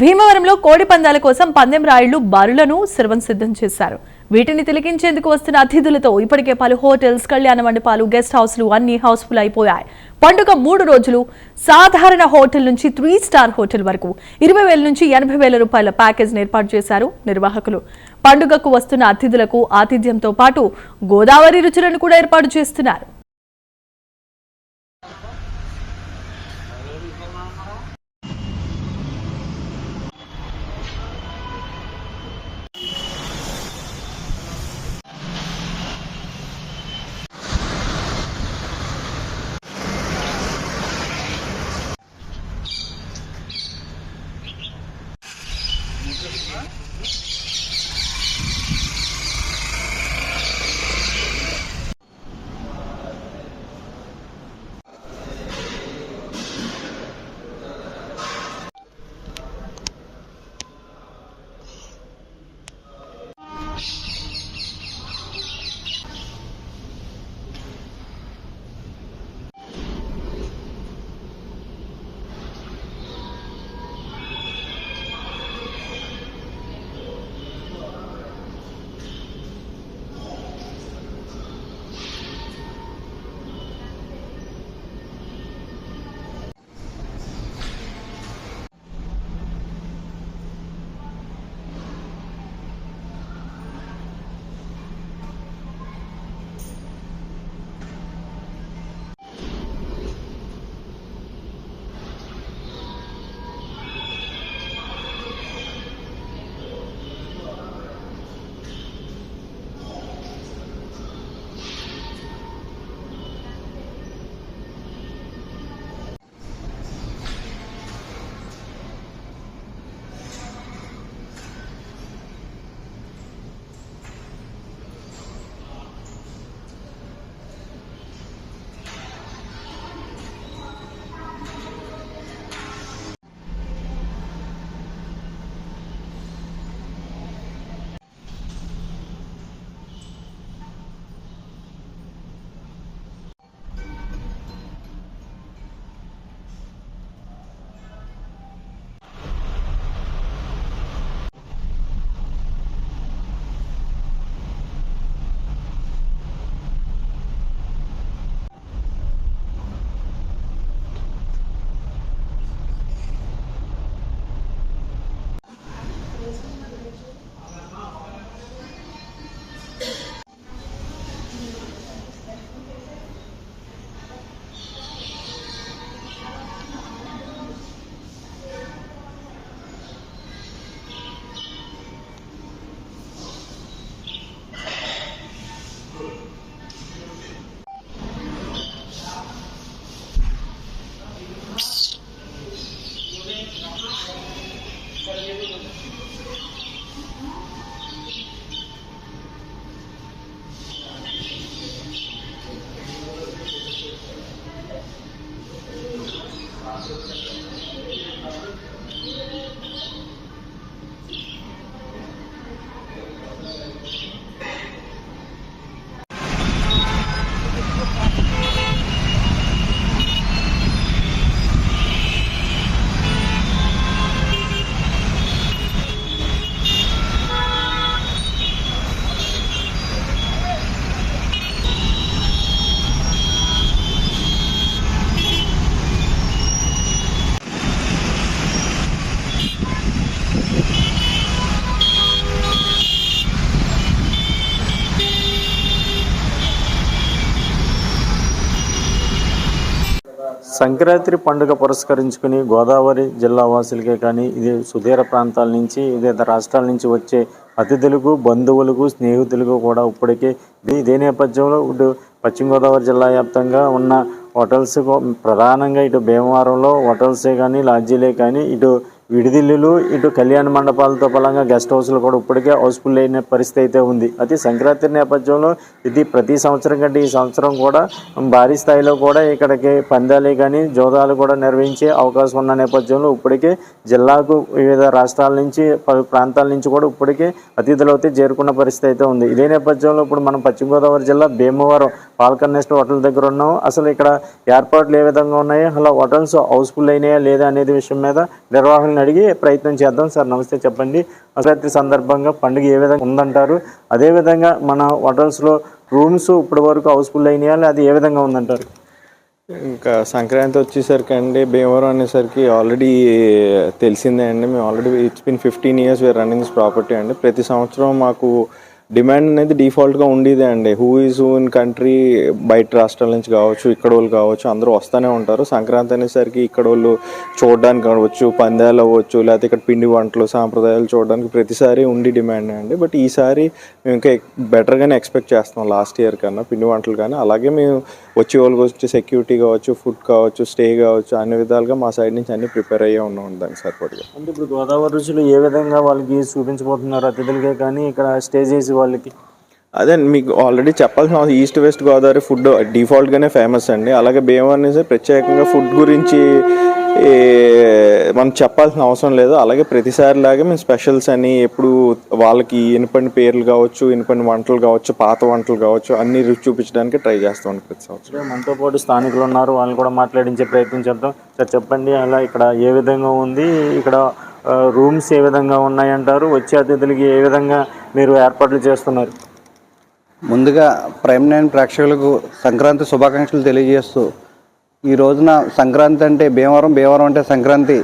భీమవరంలో కోడి పందాల కోసం పందెం రాయుళ్ళు బరులను సర్వం సిద్ధం చేశారు. వీటిని తిలకించేందుకు వస్తున్న అతిథులతో ఇప్పటికే పలు హోటల్స్ కళ్యాణ మండపాలు గెస్ట్ హౌస్లు అన్ని హౌస్ఫుల్ అయిపోయాయి. పండుగ మూడు రోజులు సాధారణ హోటల్ నుంచి త్రీ స్టార్ హోటల్ వరకు ఇరవై వేల నుంచి ఎనభై వేల రూపాయల ప్యాకేజ్ ఏర్పాటు చేశారు నిర్వాహకులు. పండుగకు వస్తున్న అతిథులకు ఆతిథ్యంతో పాటు గోదావరి రుచులను కూడా ఏర్పాటు చేస్తున్నారు. సంక్రాంతి పండుగ పురస్కరించుకుని గోదావరి జిల్లా వాసులకే కానీ ఇది సుదీర ప్రాంతాల నుంచి వివిధ రాష్ట్రాల నుంచి వచ్చే అతిథులకు బంధువులకు స్నేహితులకు కూడా ఇప్పటికే ఇదే నేపథ్యంలో ఇటు పశ్చిమ గోదావరి జిల్లా వ్యాప్తంగా ఉన్న హోటల్స్ ప్రధానంగా ఇటు భీమవరంలో హోటల్సే కానీ లాడ్జీలే కానీ ఇటు విడిదిల్లులు ఇటు కళ్యాణ మండపాలతో పలంగా గెస్ట్ హౌస్లు కూడా ఇప్పటికే హౌస్ఫుల్ అయిన పరిస్థితి అయితే ఉంది. అయితే సంక్రాంతి నేపథ్యంలో ఇది ప్రతి సంవత్సరం కంటే ఈ సంవత్సరం కూడా భారీ స్థాయిలో కూడా ఇక్కడికి పందాలు కానీ జోదాలు కూడా నిర్వహించే అవకాశం ఉన్న నేపథ్యంలో ఇప్పటికే జిల్లాకు వివిధ రాష్ట్రాల నుంచి పలు ప్రాంతాల నుంచి కూడా ఇప్పటికే అతిథులు అయితే చేరుకున్న పరిస్థితి అయితే ఉంది. ఇదే నేపథ్యంలో ఇప్పుడు మనం పశ్చిమ గోదావరి జిల్లా భీమవరం పాల్కన్ నెస్ట్ హోటల్ దగ్గర ఉన్నాం అసలు ఇక్కడ ఏర్పాట్లు ఏ విధంగా ఉన్నాయి? అలా హోటల్స్ హౌస్ఫుల్ అయినాయా లేదా అనేది విషయం మీద నిర్వాహకులను అడిగి ప్రయత్నం చేద్దాం. సార్ నమస్తే చెప్పండి. అసలు సందర్భంగా పండుగ ఏ విధంగా ఉందంటారు? అదేవిధంగా మన హోటల్స్లో రూమ్స్ ఇప్పటి వరకు హౌస్ఫుల్ అయినాయా? లేదా అది ఏ విధంగా ఉందంటారు? ఇంకా సంక్రాంతి వచ్చేసరికి అండి భీమవరం అనేసరికి ఆల్రెడీ తెలిసిందే అండి. మేము already it's been fifteen years we are running this property అండి. ప్రతి సంవత్సరం మాకు డిమాండ్ అనేది డిఫాల్ట్గా ఉండేదే అండి. Who is who in country బయట రాష్ట్రాల నుంచి కావచ్చు ఇక్కడ వాళ్ళు కావచ్చు అందరూ వస్తూనే ఉంటారు. సంక్రాంతి అనేసరికి ఇక్కడ వాళ్ళు చూడడానికి కావచ్చు పందాలు అవ్వచ్చు లేకపోతే ఇక్కడ పిండి వంటలు సాంప్రదాయాలు చూడడానికి ప్రతిసారి ఉండి డిమాండ్ అండి. బట్ ఈసారి మేము ఇంకా బెటర్గానే ఎక్స్పెక్ట్ చేస్తాం లాస్ట్ ఇయర్ కన్నా పిండి వంటలు కానీ అలాగే మేము వచ్చే వాళ్ళకి వచ్చి సెక్యూరిటీ కావచ్చు ఫుడ్ కావచ్చు స్టే కావచ్చు అన్ని విధాలుగా మా సైడ్ నుంచి అన్ని ప్రిపేర్ అయ్యే ఉన్నాం దానికి సరిపడగా. అంటే ఇప్పుడు గోదావరి రుచులు ఏ విధంగా వాళ్ళకి చూపించబోతున్నారు అతిథులకే కానీ ఇక్కడ స్టే చేసి వాళ్ళకి? అదే మీకు ఆల్రెడీ చెప్పాల్సిన అవసరం. ఈస్ట్ వెస్ట్ గోదావరి ఫుడ్ డిఫాల్ట్గానే ఫేమస్ అండి. అలాగే భీమవరం అనేది ప్రత్యేకంగా ఫుడ్ గురించి మనం చెప్పాల్సిన అవసరం లేదు. అలాగే ప్రతిసారి లాగే మేము స్పెషల్స్ అని ఎప్పుడు వాళ్ళకి ఇనుపని పేర్లు కావచ్చు ఇనుపని వంటలు కావచ్చు పాత వంటలు కావచ్చు అన్ని రుచి చూపించడానికి ట్రై చేస్తాం ప్రతి సంవత్సరం. మనతో పాటు స్థానికులు ఉన్నారు. వాళ్ళని కూడా మాట్లాడించే ప్రయత్నం చేద్దాం. సార్ చెప్పండి అలా ఇక్కడ ఏ విధంగా ఉంది? ఇక్కడ రూమ్స్ ఏ విధంగా ఉన్నాయంటారు? వచ్చే అతిథులకి ఏ విధంగా మీరు ఏర్పాట్లు చేస్తున్నారు? ముందుగా ప్రైమ్ నైన్ ప్రేక్షకులకు సంక్రాంతి శుభాకాంక్షలు తెలియజేస్తూ ఈ రోజున సంక్రాంతి అంటే భీమవరం భీమవరం అంటే సంక్రాంతి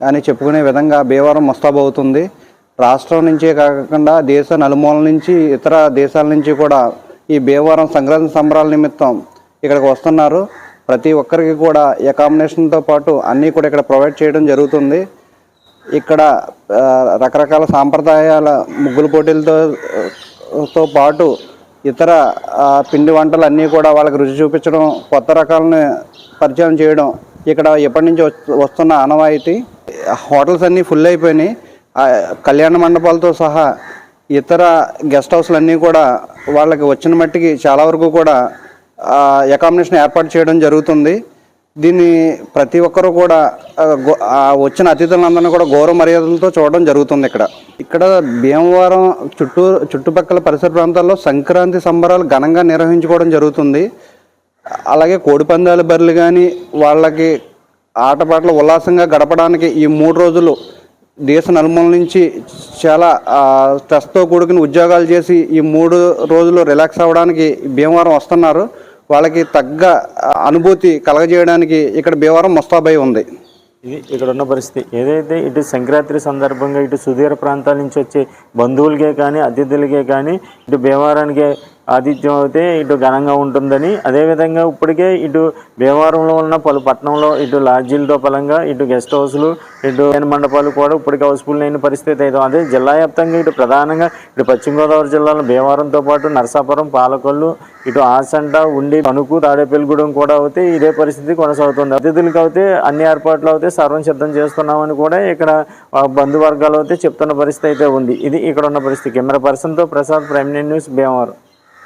అని చెప్పుకునే విధంగా భీమవరం ముస్తాబవుతుంది. రాష్ట్రం నుంచే కాకుండా దేశ నలుమూల నుంచి ఇతర దేశాల నుంచి కూడా ఈ భీమవరం సంక్రాంతి సంబరాల నిమిత్తం ఇక్కడికి వస్తున్నారు. ప్రతి ఒక్కరికి కూడా అకామిడేషన్తో పాటు అన్నీ కూడా ఇక్కడ ప్రొవైడ్ చేయడం జరుగుతుంది. ఇక్కడ రకరకాల సాంప్రదాయాల ముగ్గుల పోటీలతో తో పాటు ఇతర పిండి వంటలు అన్నీ కూడా వాళ్ళకి రుచి చూపించడం కొత్త రకాలను పరిచయం చేయడం ఇక్కడ ఎప్పటి నుంచి వస్తున్న ఆనవాయితీ హోటల్స్ అన్నీ ఫుల్ అయిపోయినాయి. కళ్యాణ మండపాలతో సహా ఇతర గెస్ట్ హౌస్లు అన్నీ కూడా వాళ్ళకి వచ్చిన మట్టికి చాలా వరకు కూడా అకామిడేషన్ ఏర్పాటు చేయడం జరుగుతుంది. దీన్ని ప్రతి ఒక్కరూ కూడా వచ్చిన అతిథులందరినీ కూడా గౌరవ మర్యాదలతో చూడడం జరుగుతుంది ఇక్కడ. ఇక్కడ భీమవరం చుట్టూ చుట్టుపక్కల పరిసర ప్రాంతాల్లో సంక్రాంతి సంబరాలు ఘనంగా నిర్వహించుకోవడం జరుగుతుంది. అలాగే కోడిపందాల బరులు కానీ వాళ్ళకి ఆటపాటలు ఉల్లాసంగా గడపడానికి ఈ మూడు రోజులు దేశ నలుమూల నుంచి చాలా స్ట్రెస్తో కూడుకుని ఉద్యోగాలు చేసి ఈ మూడు రోజులు రిలాక్స్ అవ్వడానికి భీమవరం వస్తున్నారు. వాళ్ళకి తగ్గ అనుభూతి కలగజేయడానికి ఇక్కడ భీవరం ముస్తాబై ఉంది. ఇది ఇక్కడ ఉన్న పరిస్థితి. ఏదైతే ఇటు సంక్రాంతి సందర్భంగా ఇటు సుదీర ప్రాంతాల నుంచి వచ్చే బంధువులకే కానీ అతిథులకే కానీ ఇటు భీమవరానికే ఆతిథ్యం అయితే ఇటు ఘనంగా ఉంటుందని. అదేవిధంగా ఇప్పటికే ఇటు భీమవరంలో ఉన్న పలు పట్టణంలో ఇటు లాడ్జీలతో పలంగా ఇటు గెస్ట్ హౌస్లు ఇటు జైన మండపాలు కూడా ఇప్పటికే హౌస్ఫుల్ అయిన పరిస్థితి అయితే అదే జిల్లా వ్యాప్తంగా ఇటు ప్రధానంగా ఇటు పశ్చిమ గోదావరి జిల్లాలో భీమవరంతో పాటు నరసాపురం పాలకొల్లు ఇటు ఆసంట ఉండి తణుకు తాడేపల్లిగూడెం కూడా అయితే ఇదే పరిస్థితి కొనసాగుతుంది. అతిథులకు అయితే అన్ని ఏర్పాట్లు అయితే సర్వం సిద్ధం చేస్తున్నామని కూడా ఇక్కడ బంధువర్గాలు అయితే చెప్తున్న పరిస్థితి అయితే ఉంది. ఇది ఇక్కడ ఉన్న పరిస్థితి. కెమెరా పర్సన్తో ప్రసాద్ ప్రైమ్ న్యూస్ భీమవరం.